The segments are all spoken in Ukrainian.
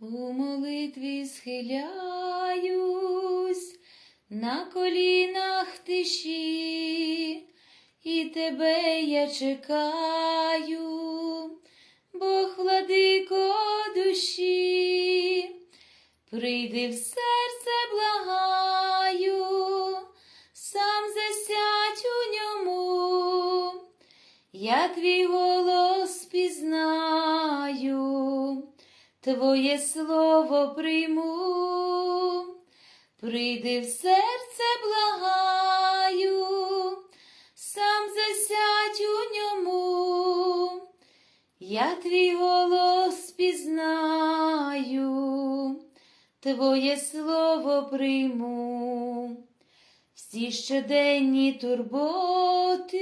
У молитві схиляюсь на колінах тиші, і тебе я чекаю, Бог владико душі, прийди в серце благаю, сам засядь у ньому, я твій голос пізнаю, твоє слово прийму, прийди в серце благаю, сам засядь у ньому, я твій голос пізнаю, твоє слово прийму, всі щоденні турботи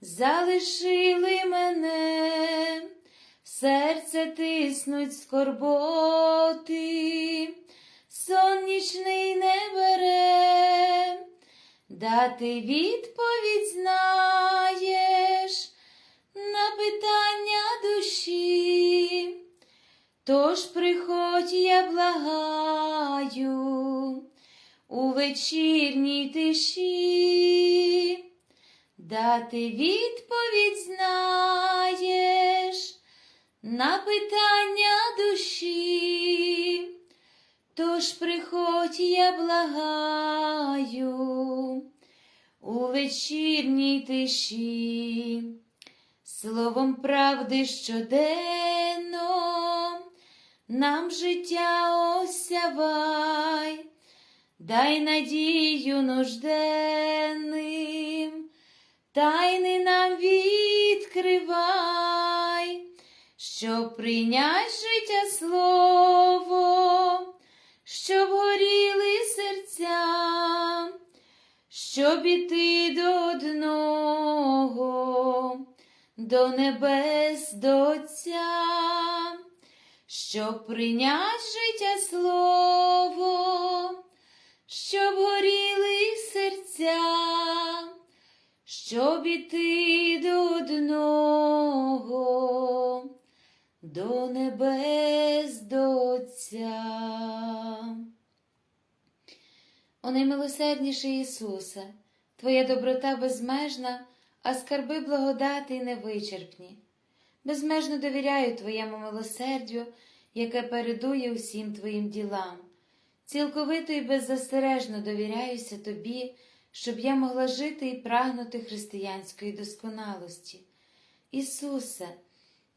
залишили мене, серце тиснуть скорботи, сон нічний не бере, дати відповідь знаєш на питання душі. Тож приходь, я благаю у вечірній тиші, дати відповідь знаєш на питання душі. Тож приходь, я благаю у вечірній тиші, словом правди щоденно нам життя осявай, дай надію нужденним, тайни нам відкривай, щоб прийнять життя слово, щоб горіли серця, щоб іти до одного, до небес до Отця. Щоб прийнять життя слово, щоб горіли серця, щоб іти до одного, до небес до Отця. О наймилосердніший Ісусе, Твоя доброта безмежна, а скарби благодати невичерпні. Безмежно довіряю Твоєму милосердю, яке передує усім Твоїм ділам. Цілковито і беззастережно довіряюся Тобі, щоб я могла жити і прагнути християнської досконалості. Ісусе,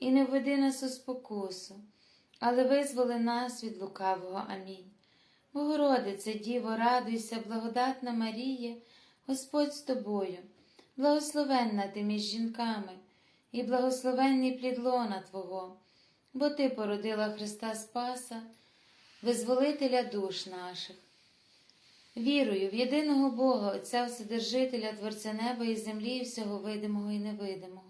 і не введи нас у спокусу, але визволи нас від лукавого. Амінь. Богородице, Діво, радуйся, благодатна Марія, Господь з тобою, благословенна ти між жінками, і благословенний плід лона Твого, бо Ти породила Христа Спаса, визволителя душ наших. Вірую в єдиного Бога, Отця Вседержителя, Творця неба і землі, і всього видимого і невидимого,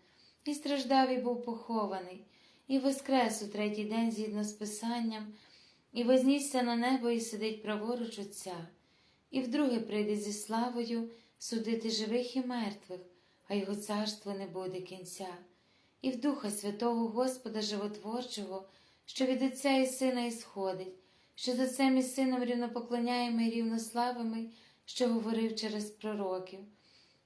і страждав, і був похований, і воскрес у третій день згідно з Писанням, і вознісся на небо і сидить праворуч Отця, і вдруге прийде зі славою судити живих і мертвих, а його царство не буде кінця, і в Духа Святого Господа Животворчого, що від Отця і Сина ісходить, що за Отцем і Сином рівнопоклоняємо і рівнославими, що говорив через пророків,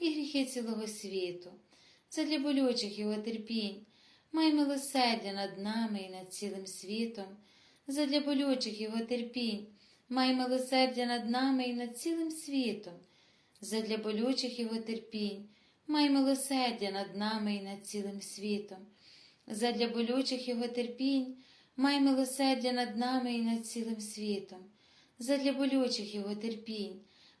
і гріхи цілого світу, задля болючих його терпінь. Май милосердя над нами і над цілим світом, задля болючих його терпінь, май милосердя над нами і над цілим світом, задля болючих його терпінь, май милосердя над нами і над цілим світом, задля болючих його терпінь, май милосердя над нами і над цілим світом, задля болючих його терпінь,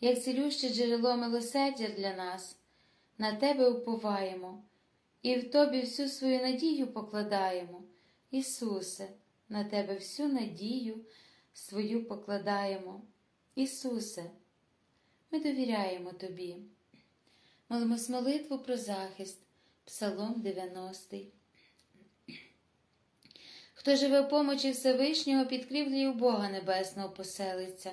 як цілюще джерело милосердя для нас, на Тебе уповаємо і в Тобі всю свою надію покладаємо. Ісусе, на Тебе всю надію свою покладаємо. Ісусе, ми довіряємо Тобі. Молимось молитву про захист, Псалом 90. Хто живе в помочі Всевишнього, під крівлею Бога Небесного поселиться,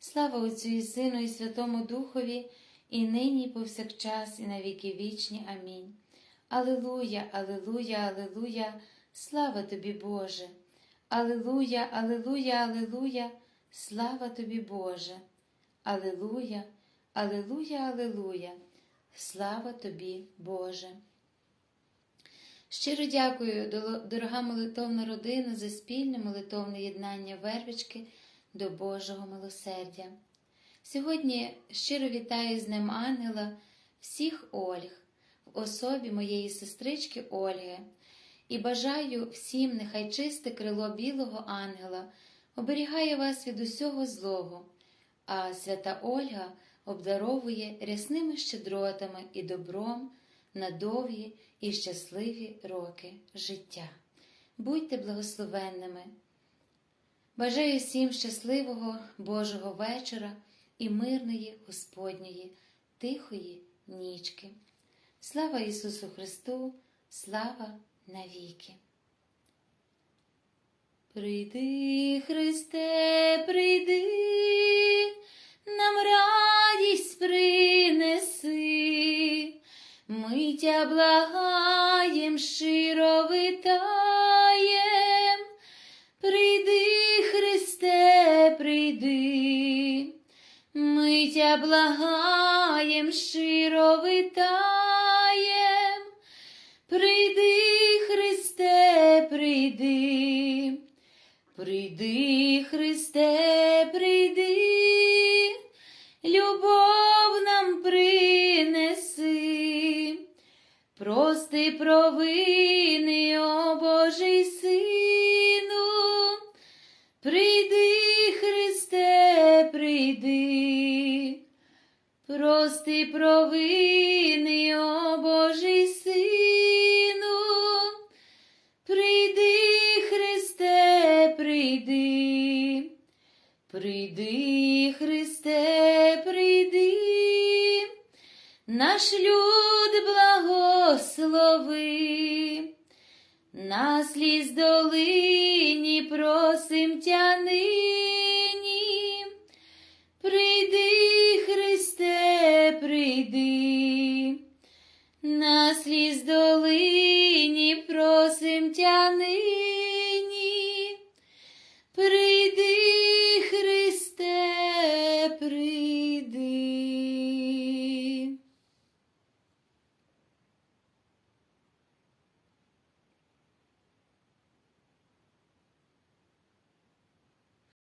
Слава Отцю і Сину, і Святому Духові, і нині, і повсякчас, і на віки вічні. Амінь. Алилуя, Алилуя, Алилуя, слава тобі, Боже. Алилуя, Алилуя, Алилуя, слава тобі, Боже. Алилуя, Алилуя, Алилуя, слава тобі, Боже. Щиро дякую, дорога молитовна родина, за спільне молитовне єднання вервички до Божого милосердя. Сьогодні щиро вітаю з ним ангела всіх Ольг в особі моєї сестрички Ольги і бажаю всім, нехай чисте крило білого ангела оберігає вас від усього злого, а свята Ольга обдаровує рясними щедротами і добром на довгі і щасливі роки життя. Будьте благословенними! Бажаю всім щасливого Божого вечора і мирної Господньої, тихої нічки. Слава Ісусу Христу, слава навіки. Прийди, Христе, прийди, нам радість принеси, ми тя благаєм, щиро тя благаєм, щиро витаєм. Прийди, Христе, прийди, прийди, Христе, прийди, любов нам принеси, прости провини, о Божий Сину, прийди, прости провини, о Божий Сину, прийди, Христе, прийди, прийди, Христе, прийди, наш люд благослови, на сліз долині просим тя йди, на сліз долині просим тянині.